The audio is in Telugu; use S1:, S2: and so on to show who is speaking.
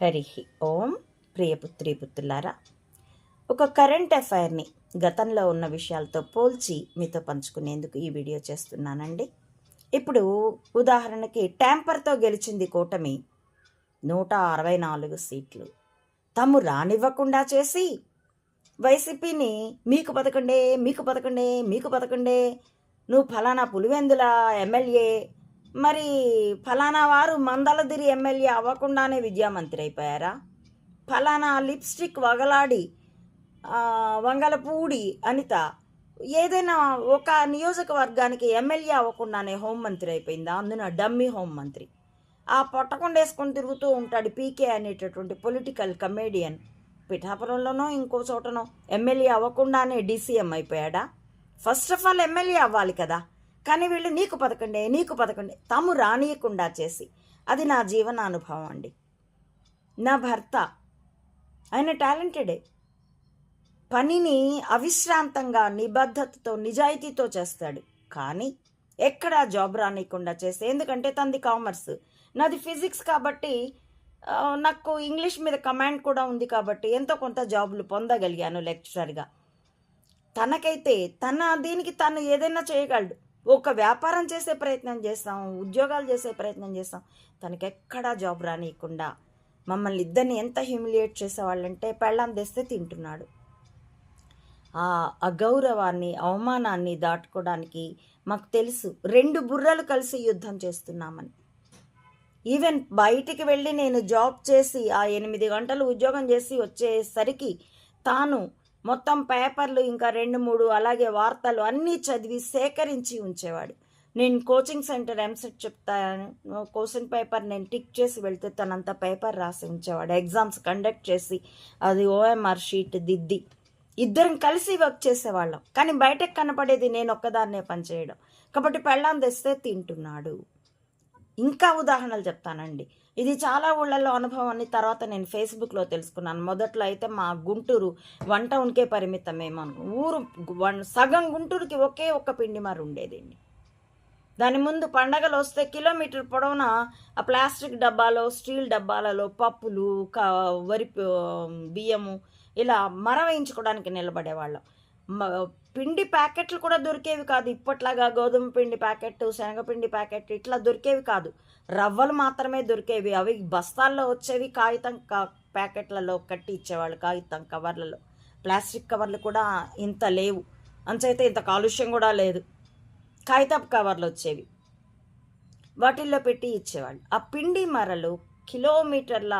S1: హరి ఓం ప్రియపుత్రి పుత్రులారా ఒక కరెంట్ అఫైర్ని గతంలో ఉన్న విషయాలతో పోల్చి మీతో పంచుకునేందుకు ఈ వీడియో చేస్తున్నానండి. ఇప్పుడు ఉదాహరణకి ట్యాంపర్తో గెలిచింది కూటమి నూట అరవై నాలుగు సీట్లు. తాము రానివ్వకుండా చేసి వైసీపీని మీకు పదకొండే మీకు పదకొండే మీకు పదకొండే నువ్వు ఫలానా పులివెందుల ఎమ్మెల్యే మరి ఫలానా వారు మందలదిరి ఎమ్మెల్యే అవ్వకుండానే విద్యామంత్రి అయిపోయారా? ఫలానా లిప్స్టిక్ వగలాడి వంగలపూడి అనిత ఏదైనా ఒక నియోజకవర్గానికి ఎమ్మెల్యే అవ్వకుండానే హోంమంత్రి అయిపోయిందా? అందున డమ్మీ హోంమంత్రి ఆ పొట్టకొండేసుకొని తిరుగుతూ ఉంటాడు పీకే అనేటటువంటి పొలిటికల్ కమేడియన్. పిఠాపురంలోనో ఇంకో చోటనో ఎమ్మెల్యే అవ్వకుండానే డీసీఎం అయిపోయాడా? ఫస్ట్ ఆఫ్ ఆల్ ఎమ్మెల్యే అవ్వాలి కదా. కానీ వీళ్ళు నీకు పదకండే నీకు పదకండే. తాము రానియకుండా చేసి. అది నా జీవనానుభవం అండి. నా భర్త ఆయన టాలెంటెడే. పనిని అవిశ్రాంతంగా నిబద్ధతతో నిజాయితీతో చేస్తాడు. కానీ ఎక్కడా జాబ్ రానియకుండా చేస్తే ఎందుకంటే తనది కామర్స్. నాది ఫిజిక్స్ కాబట్టి నాకు ఇంగ్లీష్ మీద కమాండ్ కూడా ఉంది కాబట్టి ఎంతో కొంత జాబ్లు పొందగలిగాను లెక్చరర్గా. తనకైతే తన దీనికి తను ఏదైనా చేయగలడు. ఒక వ్యాపారం చేసే ప్రయత్నం చేస్తాం ఉద్యోగాలు చేసే ప్రయత్నం చేస్తాం. తనకి ఎక్కడా జాబ్ రానియకుండా మమ్మల్ని ఇద్దరిని ఎంత హ్యూమిలియేట్ చేసేవాళ్ళంటే పెళ్ళాం తెస్తే తింటున్నాడు. ఆ అగౌరవాన్ని అవమానాన్ని దాటుకోవడానికి మాకు తెలుసు రెండు బుర్రలు కలిసి యుద్ధం చేస్తున్నామని. ఈవెన్ బయటికి వెళ్ళి నేను జాబ్ చేసి ఆ ఎనిమిది గంటలు ఉద్యోగం చేసి వచ్చేసరికి తాను మొత్తం పేపర్లు ఇంకా రెండు మూడు అలాగే వార్తలు అన్నీ చదివి సేకరించి ఉంచేవాడు. నేను కోచింగ్ సెంటర్ ఎంసెట్ చెప్తాను. క్వశ్చన్ పేపర్ నేను టిక్ చేసి వెళ్తే తనంత పేపర్ రాసి ఉంచేవాడు ఎగ్జామ్స్ కండక్ట్ చేసి అది ఓఎంఆర్ షీట్ దిద్ది ఇద్దరం కలిసి వర్క్ చేసేవాళ్ళం. కానీ బయటకు కనపడేది నేను ఒక్కదాన్నే పనిచేయడం. కాబట్టి పెళ్ళాం తెస్తే తింటున్నాడు. ఇంకా ఉదాహరణలు చెప్తానండి. ఇది చాలా ఊళ్ళల్లో అనుభవాన్ని తర్వాత నేను ఫేస్బుక్లో తెలుసుకున్నాను. మొదట్లో అయితే మా గుంటూరు వన్ టౌన్కే పరిమితమేమో ఊరు వన్ సగం గుంటూరుకి ఒకే ఒక్క పిండి మరి ఉండేదండి. దాని ముందు పండగలు వస్తే కిలోమీటర్ పొడవున ఆ ప్లాస్టిక్ డబ్బాలో స్టీల్ డబ్బాలలో పప్పులు క వరి బియ్యము ఇలా మర వేయించుకోవడానికి నిలబడేవాళ్ళం. పిండి ప్యాకెట్లు కూడా దొరికేవి కాదు. ఇప్పట్లాగా గోధుమ పిండి ప్యాకెట్ శనగపిండి ప్యాకెట్ ఇట్లా దొరికేవి కాదు. రవ్వలు మాత్రమే దొరికేవి. అవి బస్తాల్లో వచ్చేవి కాగితం కా ప్యాకెట్లలో కట్టి ఇచ్చేవాళ్ళు కాగితం కవర్లలో. ప్లాస్టిక్ కవర్లు కూడా ఇంత లేవు. అంచైతే ఇంత కాలుష్యం కూడా లేదు. కాగితపు కవర్లు వచ్చేవి. వాటిల్లో పెట్టి ఇచ్చేవాళ్ళు. ఆ పిండి మరలు కిలోమీటర్ల